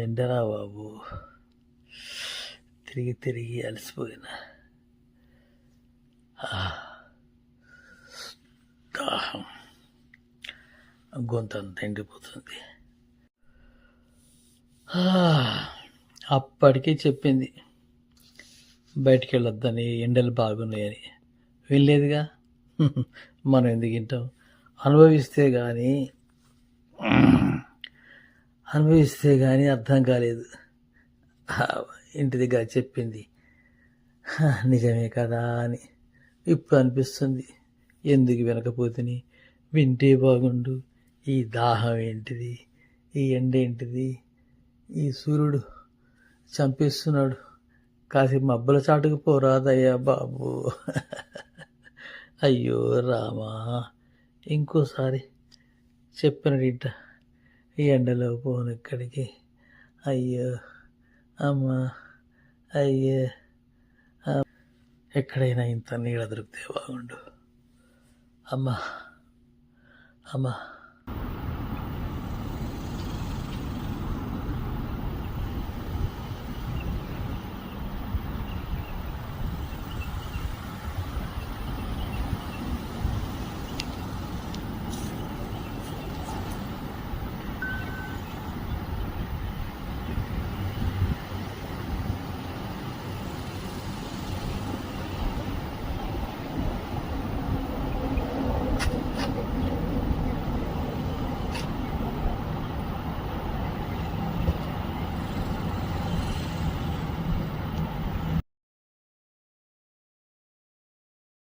ఎండరా బాబు? తిరిగి తిరిగి అలసిపోయినా. దాహం. గొంత ఎండిపోతుంది. అప్పటికే చెప్పింది. బయటికి వెళ్ళొద్దని ఎండలు బాగున్నాయని. వెళ్ళేదిగా? మనం ఎందుకు వింటాం? అనుభవిస్తే కానీ అనుభవిస్తే కానీ అర్థం కాలేదు. ఇంటి దగ్గర చెప్పింది. నిజమే కదా అని. ఇప్పుడు అనిపిస్తుంది. ఎందుకు వినకపోతుని? వింటే బాగుండు. ఈ దాహం ఏంటిది? ఈ ఎండ ఏంటిది? ఈ సూర్యుడు చంపేస్తున్నాడు. కాసేపు మబ్బల చాటుకు పోరాదయ్యా బాబు. అయ్యో రామా. ఇంకోసారి చెప్పినట్టు ఎండలో పోనిక్కడికి. అయ్యో అమ్మా అయ్యే. ఎక్కడైనా ఇంత నీడ దొరికితే బాగుండు. అమ్మా అమ్మా.